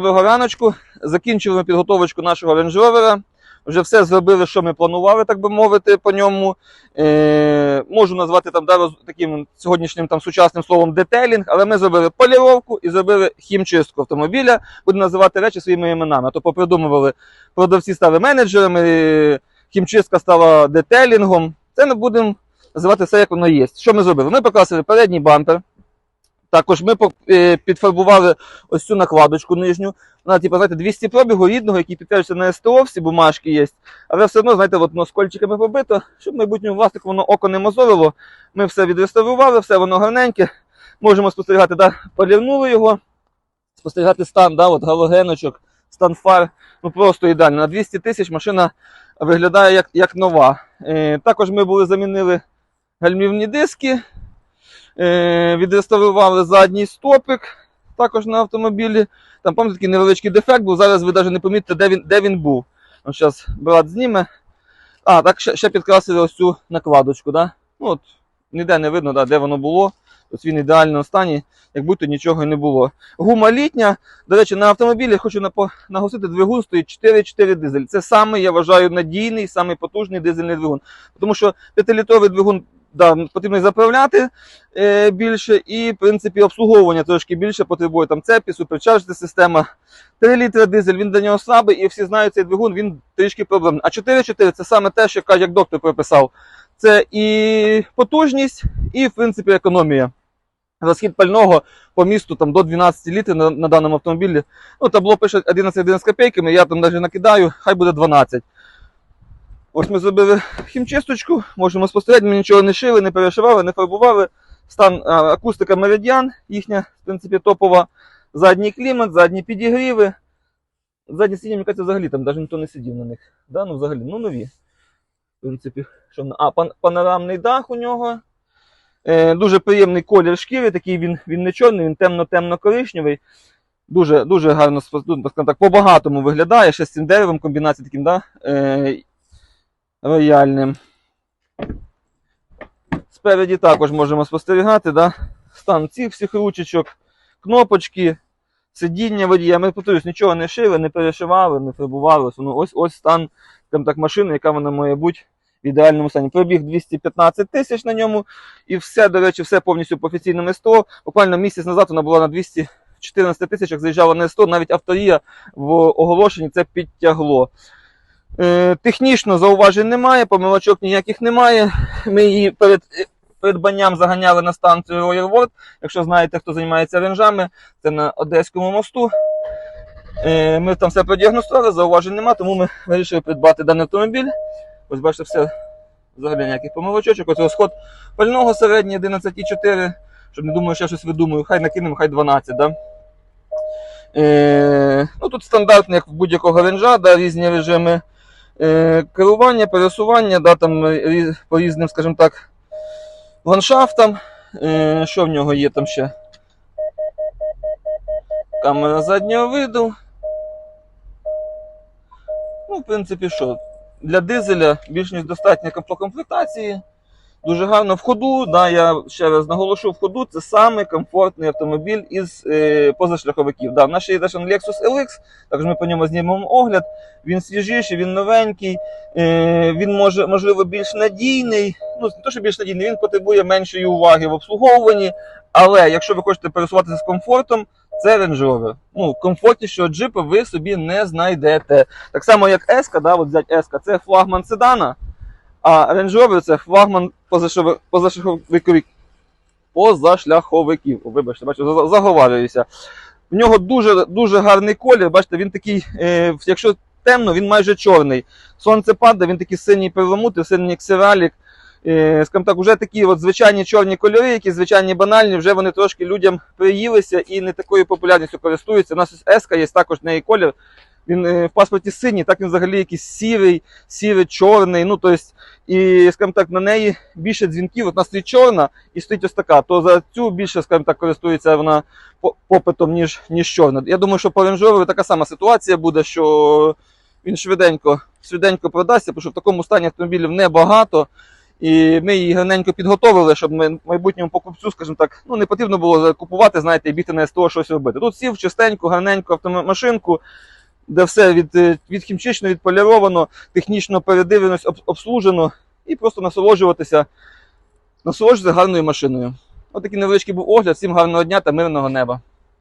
Доброго. Закінчили підготовочку нашого Rover. Вже все зробили, що ми планували, так би мовити, по ньому. Е, можу назвати там да, таким сьогоднішнім там сучасним словом детейлінг, але ми зробили поліровку і зробили хімчистку автомобіля. Будемо називати речі своїми іменами. А то попридумували, продавці стали менеджерами, е, хімчистка стала детейлінгом. Це ми будемо називати все, як воно є. Що ми зробили? Ми покрасили передній бампер. Також ми е, підфарбували ось цю накладочку нижню. Вона, типу, знаєте, 200 пробігу рідного, який підтверджується на СТО, всі бумажки є. Але все одно, знаєте, от, воно з кольчиками побито, щоб майбутньому власнику воно око не мозолило. Ми все відреставрували, все воно гарненьке. Можемо спостерігати, да, полірнули його, спостерігати стан, да, от, галогеночок, стан фар. Ну просто ідеально. На 200 тисяч машина виглядає як, як нова. Е, також ми були замінили гальмівні диски, відреставрували задній стопик також на автомобілі. Там, пам'ятаєте, такий невеличкий дефект був. Зараз ви навіть не помітите, де він, де він був. Ну, зараз брат зніме. А, так ще, ще підкрасили ось цю накладочку. Да? Ну, от, ніде не видно, да, де воно було. Ось він в ідеальному стані, як будто нічого і не було. Гума літня. До речі, на автомобілі хочу наголосити, двигун стоїть 4,4 дизель. Це самий, я вважаю, надійний, самий потужний дизельний двигун. Тому що 5-літровий двигун да, потрібно і заправляти е, більше, і, в принципі, обслуговування трошки більше потребує. Там цепі, суперчарджна система. 3 літри дизель, він до нього слабий, і всі знають цей двигун, він трішки проблемний. А 4,4 це саме те, що як доктор прописав. Це і потужність, і, в принципі, економія. Розхід пального по місту там, до 12 літрів на, на даному автомобілі. Ну, табло пише 11-11 копійками, я там навіть накидаю, хай буде 12. Ось ми зробили хімчисточку, можемо спостерігати, ми нічого не шили, не перешивали, не фарбували. Стан акустика Meridian, їхня, в принципі, топова. Задній клімат, задні підігріви. Задні сидіння, мені кажеться, взагалі там навіть ніхто не сидів на них. Да? Ну, взагалі, ну нові. В принципі, що а, пан, панорамний дах у нього. Е, дуже приємний колір шкіри, такий він, він не чорний, він темно-темно-коричневий. Дуже, дуже гарно ну, так, по-багатому виглядає, ще з цим деревом, комбінація таким, да? е, рояльним. Спереді також можемо спостерігати, да? стан цих всіх ручечок, кнопочки, сидіння водія. Ми повторюсь, нічого не шили, не перешивали, не фарбували. Ось, ось, ось стан скажімо так, машини, яка вона має бути в ідеальному стані. Пробіг 215 тисяч на ньому, і все, до речі, все повністю по офіційному СТО. Буквально місяць назад вона була на 214 тисячах, заїжджала на СТО, навіть авторія в оголошенні це підтягло. Е, технічно зауважень немає, помилочок ніяких немає. Ми її перед е, придбанням заганяли на станцію Royal. Якщо знаєте, хто займається ренжами, це на Одеському мосту. Е, Ми там все продіагностували, зауважень немає, тому ми вирішили придбати даний автомобіль. Ось бачите, все взагалі ніяких помилочочок. Ось розход пального середній 11,4. Щоб не думаю, що я щось видумую, хай накинемо, хай 12. Да? Е, ну, тут стандартно, як в будь-якого ренжа, да, різні режими керування, пересування, да, там, е, по різним, скажімо так, ландшафтам. Е, що в нього є там ще? Камера заднього виду. Ну, в принципі, що? Для дизеля більш ніж достатньо по комплектації. Дуже гарно в ходу. Да, я ще раз наголошу, в ходу це самий комфортний автомобіль із е, позашляховиків. Да, в нас ще є теж Lexus LX, також ми по ньому знімемо огляд. Він свіжіший, він новенький, е, він може, можливо більш надійний. Ну, не то, що більш надійний, він потребує меншої уваги в обслуговуванні. Але якщо ви хочете пересуватися з комфортом, це Range Rover. Ну, комфортнішого джипа ви собі не знайдете. Так само, як S, да, от взять S, це флагман седана, а Range Rover це флагман позашляховиковик- позашляховиків. Вибачте, бачите, заговарююся. В нього дуже, дуже гарний колір. Бачите, він такий, е, якщо темно, він майже чорний. Сонце падає, він такий синій перламутр, синій ксералік. Е, скажімо так, вже такі от звичайні чорні кольори, які звичайні банальні, вже вони трошки людям приїлися і не такою популярністю користуються. У нас ось S є також неї колір. Він е, в паспорті синій, так він взагалі якийсь сірий, сірий, чорний. Ну, тобто, і, скажімо так, на неї більше дзвінків. От у нас стоїть чорна і стоїть ось така. То за цю більше, скажімо так, користується вона попитом, ніж, ніж чорна. Я думаю, що по Range така сама ситуація буде, що він швиденько, швиденько продасться, тому що в такому стані автомобілів небагато. І ми її гарненько підготовили, щоб ми майбутньому покупцю, скажімо так, ну не потрібно було купувати, знаєте, і бігти на СТО щось робити. Тут сів чистенько, гарненько автомашинку, де все від, від хімчично відполіровано, технічно передивлено, об- обслужено, і просто насолоджуватися, насолоджуватися гарною машиною. Отакий невеличкий був огляд. Всім гарного дня та мирного неба.